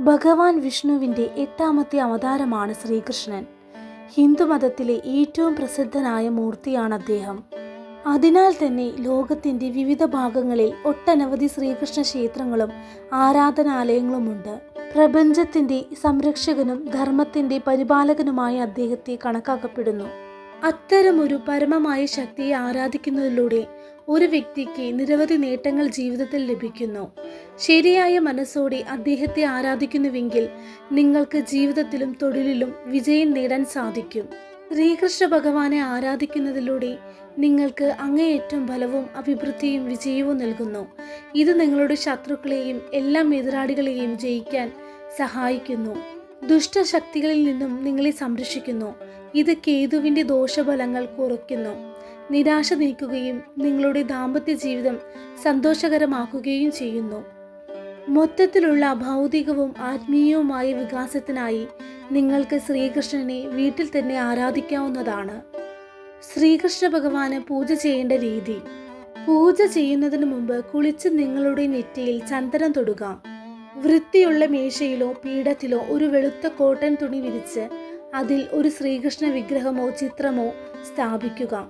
ഭഗവാൻ വിഷ്ണുവിന്റെ എട്ടാമത്തെ അവതാരമാണ് ശ്രീകൃഷ്ണൻ. ഹിന്ദുമതത്തിലെ ഏറ്റവും പ്രസിദ്ധനായ മൂർത്തിയാണ് അദ്ദേഹം. അതിനാൽ തന്നെ ലോകത്തിന്റെ വിവിധ ഭാഗങ്ങളിൽ ഒട്ടനവധി ശ്രീകൃഷ്ണ ക്ഷേത്രങ്ങളും ആരാധനാലയങ്ങളുമുണ്ട്. പ്രപഞ്ചത്തിന്റെ സംരക്ഷകനും ധർമ്മത്തിന്റെ പരിപാലകനുമായ അദ്ദേഹത്തെ കണക്കാക്കപ്പെടുന്നു. അത്തരമൊരു പരമമായ ശക്തിയെ ആരാധിക്കുന്നതിലൂടെ ഒരു വ്യക്തിക്ക് നിരവധി നേട്ടങ്ങൾ ജീവിതത്തിൽ ലഭിക്കുന്നു. ശരിയായ മനസ്സോടെ അദ്ദേഹത്തെ ആരാധിക്കുന്നുവെങ്കിൽ നിങ്ങൾക്ക് ജീവിതത്തിലും തൊഴിലിലും വിജയം നേടാൻ സാധിക്കും. ശ്രീകൃഷ്ണ ഭഗവാനെ ആരാധിക്കുന്നതിലൂടെ നിങ്ങൾക്ക് അങ്ങേയറ്റം ബലവും അഭിവൃദ്ധിയും വിജയവും നൽകുന്നു. ഇത് നിങ്ങളുടെ ശത്രുക്കളെയും എല്ലാ എതിരാളികളെയും ജയിക്കാൻ സഹായിക്കുന്നു. ദുഷ്ടശക്തികളിൽ നിന്നും നിങ്ങളെ സംരക്ഷിക്കുന്നു. ഇത് കേതുവിന്റെ ദോഷഫലങ്ങൾ കുറയ്ക്കുന്നു. നിരാശ നീക്കുകയും നിങ്ങളുടെ ദാമ്പത്യ ജീവിതം സന്തോഷകരമാക്കുകയും ചെയ്യുന്നു. മൊത്തത്തിലുള്ള ഭൗതികവും ആത്മീയവുമായ വികാസത്തിനായി നിങ്ങൾക്ക് ശ്രീകൃഷ്ണനെ വീട്ടിൽ തന്നെ ആരാധിക്കാവുന്നതാണ്. ശ്രീകൃഷ്ണ ഭഗവാന് പൂജ ചെയ്യേണ്ട രീതി. പൂജ ചെയ്യുന്നതിന് മുമ്പ് കുളിച്ച് നിങ്ങളുടെ നെറ്റിയിൽ ചന്ദനം തൊടുക. വൃത്തിയുള്ള മേശയിലോ പീഠത്തിലോ ഒരു വെളുത്ത കോട്ടൺ തുണി വിരിച്ച് അതിൽ ഒരു ശ്രീകൃഷ്ണ വിഗ്രഹമോ ചിത്രമോ സ്ഥാപിക്കുക.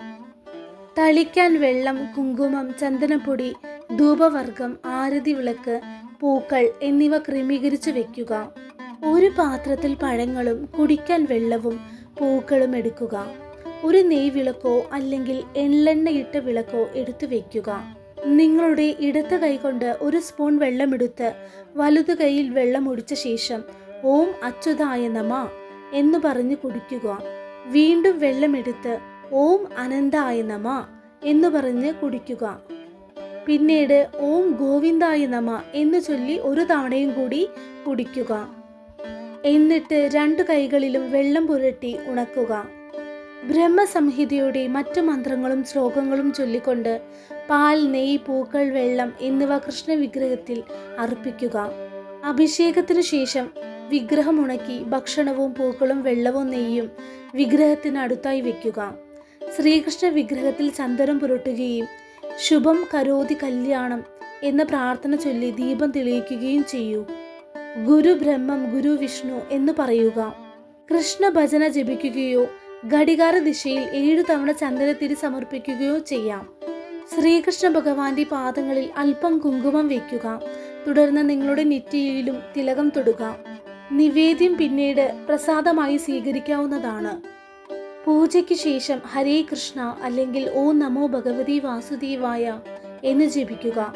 തളിക്കാൻ വെള്ളം കുങ്കുമം ചന്ദനപ്പൊടി ധൂപവർഗം ആരതി വിളക്ക് പൂക്കൾ എന്നിവ ക്രമീകരിച്ചു വെക്കുക. ഒരു പാത്രത്തിൽ പഴങ്ങളും കുടിക്കാൻ വെള്ളവും പൂക്കളും എടുക്കുക. ഒരു നെയ് വിളക്കോ അല്ലെങ്കിൽ എള്ളെണ്ണയിട്ട വിളക്കോ എടുത്തു വെക്കുക. നിങ്ങളുടെ ഇടത്ത് കൈകൊണ്ട് ഒരു സ്പൂൺ വെള്ളമെടുത്ത് വലതു കൈയിൽ വെള്ളം ഒടിച്ച ശേഷം ഓം അച്യുതായ നമ. എന്ന് പറഞ്ഞ് കുടിക്കുക. വീണ്ടും വെള്ളമെടുത്ത് ഓം അനന്തായ നമ എന്ന് പറഞ്ഞ് കുടിക്കുക. പിന്നീട് ഓം ഗോവിന്ദായ നമ എന്ന് ചൊല്ലി ഒരു തവണയും കൂടി കുടിക്കുക. എന്നിട്ട് രണ്ടു കൈകളിലും വെള്ളം പുരട്ടി ഉണക്കുക. ബ്രഹ്മസംഹിതയുടെ മറ്റു മന്ത്രങ്ങളും ശ്ലോകങ്ങളും ചൊല്ലിക്കൊണ്ട് പാൽ നെയ് പൂക്കൾ വെള്ളം എന്നിവ കൃഷ്ണ വിഗ്രഹത്തിൽ അർപ്പിക്കുക. അഭിഷേകത്തിനു ശേഷം വിഗ്രഹം ഉണക്കി ഭക്ഷണവും പൂക്കളും വെള്ളവും നെയ്യും വിഗ്രഹത്തിനടുത്തായി വയ്ക്കുക ശ്രീകൃഷ്ണ വിഗ്രഹത്തിൽ ചന്ദനം പുരട്ടുകയും ശുഭം കരോതി കല്യാണം എന്ന പ്രാർത്ഥന ചൊല്ലി ദീപം തെളിയിക്കുകയും ചെയ്യൂ. ഗുരു ബ്രഹ്മം ഗുരു വിഷ്ണു എന്ന് പറയുക. കൃഷ്ണ ഭജന ജപിക്കുകയോ ഘടികാര ദിശയിൽ ഏഴു തവണ ചന്ദനത്തിരി സമർപ്പിക്കുകയോ ചെയ്യാം. ശ്രീകൃഷ്ണ ഭഗവാന്റെ പാദങ്ങളിൽ അല്പം കുങ്കുമം വയ്ക്കുക തുടർന്ന് നിങ്ങളുടെ നെറ്റിയിലും തിലകം തൊടുക. നിവേദ്യം പിന്നീട് പ്രസാദമായി സ്വീകരിക്കാവുന്നതാണ്. പൂജയ്ക്ക് ശേഷം ഹരേ കൃഷ്ണ അല്ലെങ്കിൽ ഓ നമോ ഭഗവതി വാസുദേവായ എന്ന് ജപിക്കുക.